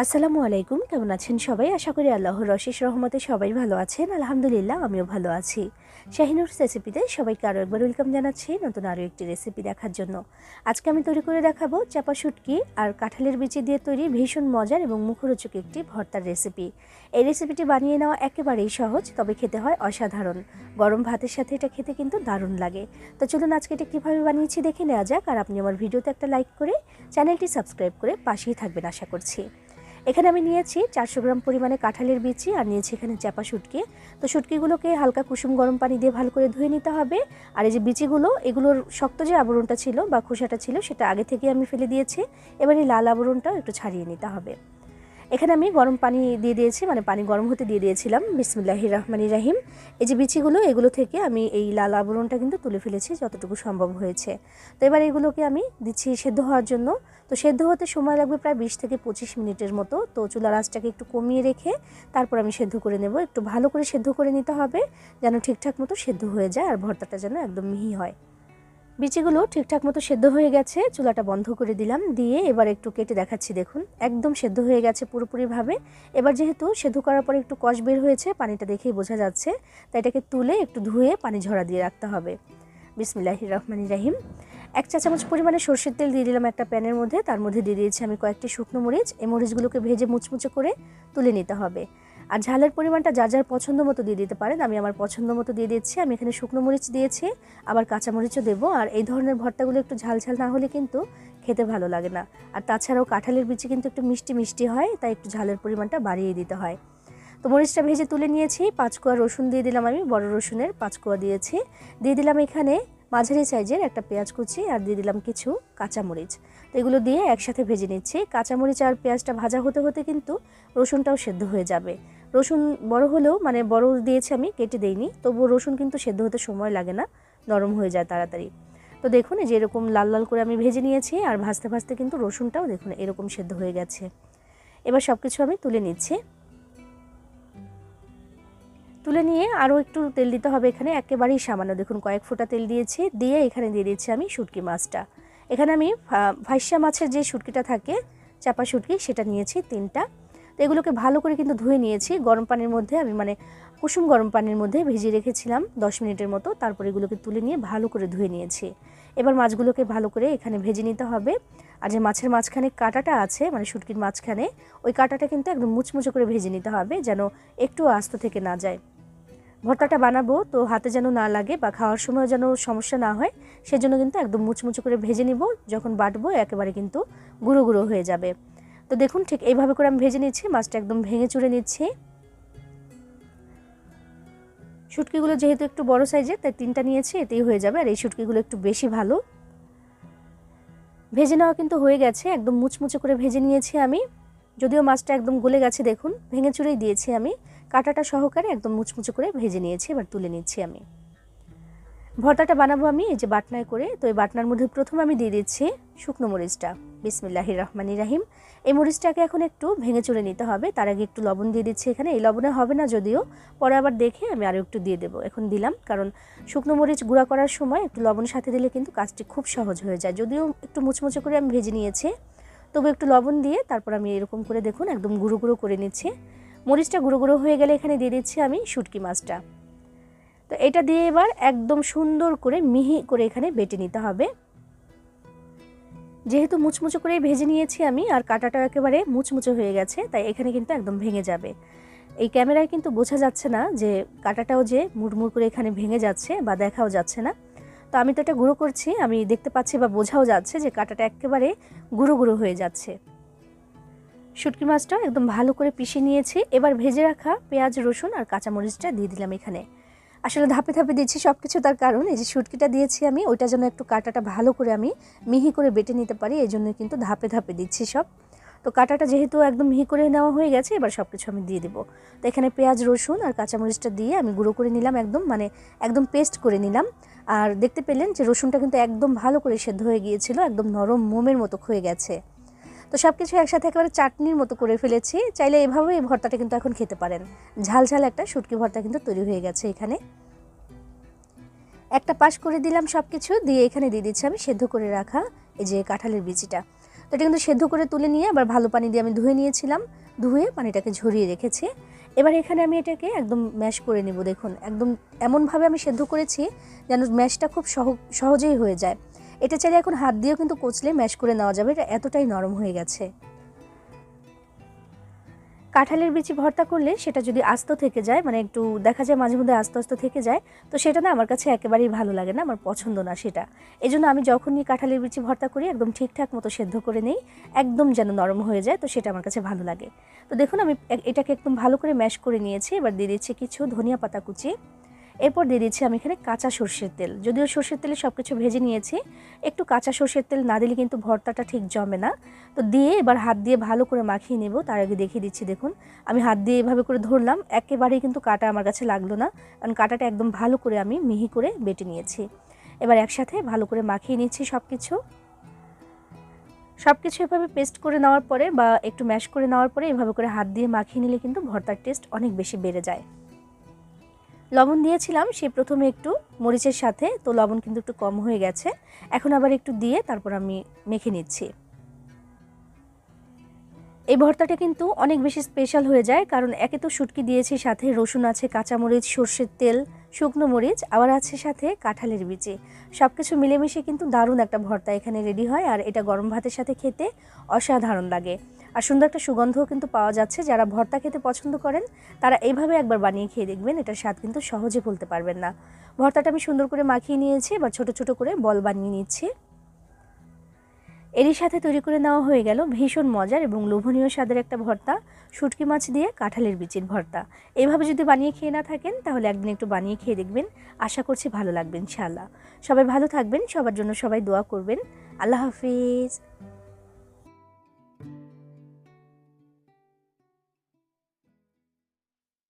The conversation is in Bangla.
আসসালামু আলাইকুম, কেমন আছেন সবাই? আশা করি আল্লাহর রশিস রহমতে সবাই ভালো আছেন। আলহামদুলিল্লাহ, আমিও ভালো আছি। শাহিনুর রেসিপিতে সবাইকে আরও একবার ওয়েলকাম জানাচ্ছি নতুন আরও একটি রেসিপি দেখার জন্য। আজকে আমি তৈরি করে দেখাবো চাপা শুটকি আর কাঁঠালের বিচি দিয়ে তৈরি ভীষণ মজার এবং মুখরোচক একটি ভর্তার রেসিপি। এই রেসিপিটি বানিয়ে নেওয়া একেবারেই সহজ, তবে খেতে হয় অসাধারণ। গরম ভাতের সাথে এটা খেতে কিন্তু দারুণ লাগে। তো চলুন আজকে এটা কীভাবে বানিয়েছি দেখে নেওয়া যাক, আর আপনি আমার ভিডিওতে একটা লাইক করে চ্যানেলটি সাবস্ক্রাইব করে পাশেই থাকবেন, আশা করছি। এখানে আমি নিয়েছি চারশো গ্রাম পরিমাণে কাঁঠালের বিচি আর নিয়েছি এখানে চাপা শুটকি। তো শুটকিগুলোকে হালকা কুসুম গরম পানি দিয়ে ভালো করে ধুয়ে নিতে হবে। আর এই যে বিচিগুলো, এগুলোর শক্ত যে আবরণটা ছিল বা খোসাটা ছিল, সেটা আগে থেকে আমি ফেলে দিয়েছি। এবার এই লাল আবরণটাও একটু ছাড়িয়ে নিতে হবে। এখানে আমি গরম পানি দিয়ে দিয়েছি মানে পানি গরম হতে দিয়ে দিয়েছিলাম। বিসমুল্লাহি রহমানি রাহিম। এই যে বিচিগুলো, এগুলো থেকে আমি এই লাল আবরণটা কিন্তু তুলে ফেলেছি যতটুকু সম্ভব হয়েছে। তো এবার এগুলোকে আমি দিচ্ছি সেদ্ধ হওয়ার জন্য। তো সেদ্ধ হতে সময় লাগবে প্রায় বিশ থেকে পঁচিশ মিনিটের মতো। তো চুলার আঁচটাকে একটু কমিয়ে রেখে তারপর আমি সেদ্ধ করে নেব। একটু ভালো করে সেদ্ধ করে নিতে হবে, যেন ঠিকঠাক মতো সেদ্ধ হয়ে যায় আর ভর্তাটা যেন একদম মিহি হয়। বিচিগুলো ঠিকঠাক মতো সেদ্ধ হয়ে গেছে, চুলাটা বন্ধ করে দিলাম, দিয়ে এবার একটু কেটে দেখাচ্ছি, দেখুন, একদম সেদ্ধ হয়ে গেছে পুরোপুরিভাবে। এবার যেহেতু সেদ্ধ করার পরে একটু কষ বের হয়েছে, পানিটা দেখেই বোঝা যাচ্ছে, তাই এটাকে তুলে একটু ধুয়ে পানি ঝরা দিয়ে রাখতে হবে। বিসমিল্লাহির রহমানির রাহিম। এক চা চামচ পরিমাণে সর্ষের তেল দিয়ে দিলাম একটা প্যানের মধ্যে, তার মধ্যে দিয়ে দিয়েছি আমি কয়েকটি শুকনো মরিচ, এই মরিচগুলোকে ভেজে মুচমুচে করে তুলে নিতে হবে। আর ঝালের পরিমাণটা যার যার পছন্দ মতো দিয়ে দিতে পারেন, আমি আমার পছন্দ মতো দিয়ে দিচ্ছি। আমি এখানে শুকনো মরিচ দিয়েছি, আবার কাঁচা মরিচও দেবো। আর এই ধরনের ভর্তাগুলো একটু ঝাল ঝাল না হলে কিন্তু খেতে ভালো লাগে না। আর তাছাড়াও কাঁঠালের বিচি কিন্তু একটু মিষ্টি মিষ্টি হয়, তাই একটু ঝালের পরিমাণটা বাড়িয়ে দিতে হয়। তো মরিচটা ভেজে তুলে নিয়েছি পাঁচ কোয়া রসুন দিয়ে দিলাম আমি, বড় রসুনের পাঁচ কোয়া দিয়েছি। দিয়ে দিলাম এখানে মাঝারি সাইজের একটা পেঁয়াজ কুচি আর দিয়ে দিলাম কিছু কাঁচামরিচ তো এগুলো দিয়ে একসাথে ভেজে নিচ্ছি। কাঁচামরিচ আর পেঁয়াজটা ভাজা হতে হতে কিন্তু রসুনটাও সেদ্ধ হয়ে যাবে। রসুন বড় হলেও মানে বড় দিয়েছি আমি, কেটে দেইনি। তবুও রসুন কিন্তু সেদ্ধ হতে সময় লাগে না, নরম হয়ে যায় তাড়াতাড়ি। তো দেখুন যে এরকম লাল লাল করে আমি ভেজে নিয়েছি, আর ভাজতে ভাজতে কিন্তু রসুনটাও দেখুন এরকম সেদ্ধ হয়ে গেছে। এবার সব কিছু আমি তুলে নিচ্ছি। তুলে নিয়ে আরও একটু তেল দিতে হবে এখানে, একেবারেই সামান্য। দেখুন, কয়েক ফোঁটা তেল দিয়েছি, দিয়ে এখানে দিয়ে দিচ্ছি আমি শুটকি মাছটা। এখানে আমি ভাইসা মাছের যে শুটকিটা থাকে, চাপা শুটকি, সেটা নিয়েছি তিনটা। তো এগুলোকে ভালো করে কিন্তু ধুয়ে নিয়েছি। গরম পানির মধ্যে আমি মানে কুসুম গরম পানির মধ্যে ভিজিয়ে রেখেছিলাম দশ মিনিটের মতো। তারপর এগুলোকে তুলে নিয়ে ভালো করে ধুয়ে নিয়েছি। এবার মাছগুলোকে ভালো করে এখানে ভেজে নিতে হবে। আর যে মাছের মাঝখানে কাঁটাটা আছে মানে শুটকির মাঝখানে, ওই কাঁটাটা কিন্তু একদম মুচমুচে করে ভেজে নিতে হবে যেন একটু আস্ত থেকে না যায়। ভর্তাটা বানাবো তো হাতে যেন না লাগে বা খাওয়ার সময় যেন সমস্যা না হয়, সেজন্য কিন্তু একদম মুচমুচে করে ভেজে নিব। যখন বাটবো একেবারে কিন্তু গুঁড়ো গুঁড়ো হয়ে যাবে। তো দেখুন, ঠিক এইভাবে করে আমি ভেজে নিচ্ছি, মাছটা একদম ভেঙে চুড়ে নিচ্ছি। শুটকিগুলো যেহেতু একটু বড় সাইজের, তাই তিনটা নিয়েছি, এতেই হয়ে যাবে। আর এই শুটকিগুলো একটু বেশি ভালো। ভেজে নেওয়া কিন্তু হয়ে গেছে, একদম মুচমুচে করে ভেজে নিয়েছি আমি। যদিও মাছটা একদম গলে গেছে, দেখুন, ভেঙে চুড়েই দিয়েছি আমি। কাটাটা সহকারে একদম মুচমুচে করে ভেজে নিয়েছি, এবার তুলে নিচ্ছি আমি। ভর্তাটা বানাবো আমি, এই যে বাটনায় করে। তো এই বাটনার মধ্যে প্রথমে আমি দিয়ে দিচ্ছি শুকনো মরিচটা। বিসমিল্লাহির রহমানি রাহিম। এই মরিচটাকে এখন একটু ভেঙে চুড়ে নিতে হবে। তার আগে একটু লবণ দিয়ে দিচ্ছি এখানে। এই লবণে হবে না যদিও। পরে আবার দেখে আমি আরও একটু দিয়ে দেবো। এখন দিলাম। কারণ শুকনো মরিচ গুঁড়া করার সময় একটু লবণ সাথে দিলে কিন্তু কাজটি খুব সহজ হয়ে যায়। যদিও একটু মুচমুচে করে আমি ভেজে নিয়েছি। তবু একটু লবণ দিয়ে তারপর আমি এরকম করে দেখুন একদম গুঁড়ো গুঁড়ো করে নিচ্ছি। মরিচটা গুঁড়ো গুঁড়ো হয়ে গেলে এখানে দিয়ে দিচ্ছি আমি শুটকি মাছটা। তো এটা দিয়ে এবার একদম সুন্দর করে মিহি করে এখানে বেটে নিতে হবে। যেহেতু মুচমুচো করে ভেজে নিয়েছি আমি, আর কাটাটা একেবারে মুচমুচো হয়ে গেছে, তাই এখানে কিন্তু একদম ভেঙে যাবে। এই ক্যামেরায় কিন্তু বোঝা যাচ্ছে না যে কাটাটাও যে মুড়মুড় করে এখানে ভেঙে যাচ্ছে বা দেখাও যাচ্ছে না। তো আমি তো এটা গুঁড়ো করছি, আমি দেখতে পাচ্ছি বা বোঝাও যাচ্ছে যে কাটাটা একেবারে গুঁড়ো গুঁড়ো হয়ে যাচ্ছে। শুটকি মাছটা একদম ভালো করে পিষে নিয়েছি। এবার ভেজে রাখা পেঁয়াজ, রসুন আর কাঁচামরিচটা দিয়ে দিলাম এখানে। আসলে ধাপে ধাপে দিচ্ছি সব কিছু তার কারণ, এই যে শুটকিটা দিয়েছি আমি, ওইটা যেন একটু কাটাটা ভালো করে আমি মিহি করে বেটে নিতে পারি, এই জন্য কিন্তু ধাপে ধাপে দিচ্ছি সব। তো কাটাটা যেহেতু একদম মিহি করে নেওয়া হয়ে গেছে, এবার সব কিছু আমি দিয়ে দেবো। তো এখানে পেঁয়াজ, রসুন আর কাঁচামরিচটা দিয়ে আমি গুঁড়ো করে নিলাম একদম মানে একদম পেস্ট করে নিলাম। আর দেখতে পেলেন যে রসুনটা কিন্তু একদম ভালো করে সেদ্ধ হয়ে গিয়েছিল, একদম নরম মোমের মতো হয়ে গেছে। তো সব কিছু একসাথে একেবারে চাটনির মতো করে ফেলেছি। চাইলে এভাবে এই ভর্তাটা কিন্তু এখন খেতে পারেন। ঝাল ঝাল একটা শুটকি ভর্তা কিন্তু তৈরি হয়ে গেছে এখানে। একটা পাশ করে দিলাম সব কিছু দিয়ে এখানে দিয়ে দিচ্ছি আমি সেদ্ধ করে রাখা এই যে কাঁঠালের বিচিটা। তো এটা কিন্তু সেদ্ধ করে তুলে নিয়ে আবার ভালো পানি দিয়ে আমি ধুয়ে নিয়েছিলাম। ধুয়ে পানিটাকে ঝরিয়ে রেখেছি। এবার এখানে আমি এটাকে একদম ম্যাশ করে নেব, দেখুন। একদম এমনভাবে আমি সেদ্ধ করেছি যেন ম্যাশটা খুব সহ, সহজেই হয়ে যায়। এটা চাইলে এখন হাত দিয়েও কিন্তু কচলে ম্যাশ করে নেওয়া যাবে, এটা এতটাই নরম হয়ে গেছে। কাঁঠালের বিচি ভর্তা করলে সেটা যদি আস্ত থেকে যায় মানে একটু দেখা যায় মাঝে মধ্যে আস্তে আস্তে থেকে যায়, তো সেটা না আমার কাছে একেবারেই ভালো লাগে না, আমার পছন্দ না সেটা। এই জন্য আমি যখনই কাঁঠালের বিচি ভর্তা করি, একদম ঠিকঠাক মতো সেদ্ধ করে নেই, একদম যেন নরম হয়ে যায়, তো সেটা আমার কাছে ভালো লাগে। তো দেখুন আমি এটাকে একদম ভালো করে ম্যাশ করে নিয়েছি, এবার দিয়ে দিচ্ছি কিছু ধনিয়া পাতা কুচি। এরপর দিয়ে দিচ্ছি আমি এখানে কাঁচা সর্ষের তেল। যদিও সর্ষের তেলে সব কিছু ভেজে নিয়েছি, একটু কাঁচা সর্ষের তেল না দিলে কিন্তু ভর্তাটা ঠিক জমে না। তো দিয়ে এবার হাত দিয়ে ভালো করে মাখিয়ে নেব, তার আগে দেখিয়ে দিচ্ছি, দেখুন। আমি হাত দিয়ে এভাবে করে ধরলাম, একেবারেই কিন্তু কাটা আমার কাছে লাগল না, কারণ কাটাটা একদম ভালো করে আমি মিহি করে বেটে নিয়েছি। এবার একসাথে ভালো করে মাখিয়ে নিচ্ছি সব কিছু সব কিছু এভাবে পেস্ট করে নেওয়ার পরে বা একটু ম্যাশ করে নেওয়ার পরে এভাবে করে হাত দিয়ে মাখিয়ে নিলে কিন্তু ভর্তার টেস্ট অনেক বেশি বেড়ে যায়। লবণ দিয়েছিলাম, সে প্রথমে একটু মরিচের সাথে, তো লবণ কিন্তু একটু কম হয়ে গেছে। এখন আবার একটু দিয়ে তারপর আমি মেখে নিচ্ছি। এই ভর্তাটা কিন্তু অনেক বেশি স্পেশাল হয়ে যায়, কারণ একে তো শুটকি দিয়েছি, সাথে রসুন আছে, কাঁচামরিচ, সর্ষের তেল, শুকনো মরিচ, আবার আছে সাথে কাঁঠালের বিচি। সব কিছু মিলেমিশে কিন্তু দারুণ একটা ভর্তা এখানে রেডি হয়, আর এটা গরম ভাতের সাথে খেতে অসাধারণ লাগে। আর সুন্দর একটা সুগন্ধও কিন্তু পাওয়া যাচ্ছে, যারা ভর্তা খেতে পছন্দ করেন, তারা এইভাবে একবার বানিয়ে খেয়ে দেখবেন, এটার স্বাদ কিন্তু সহজে ভুলতে পারবেন না। ভর্তাটা আমি সুন্দর করে মাখিয়ে নিয়েছি, এবার ছোট ছোট করে বল বানিয়ে নিচ্ছি। এরই সাথে তৈরি করে নেওয়া হয়ে গেল ভীষণ মজার এবং লোভনীয় স্বাদের একটা ভর্তা, শুটকি মাছ দিয়ে কাঁঠালের বিচির ভর্তা। এভাবে যদি বানিয়ে খেয়ে না থাকেন, তাহলে একদিন একটু বানিয়ে খেয়ে দেখবেন। আশা করছি ভালো লাগবে ইনশাআল্লাহ। সবাই ভালো থাকবেন, সবার জন্য সবাই দোয়া করবেন। আল্লাহ হাফিজ।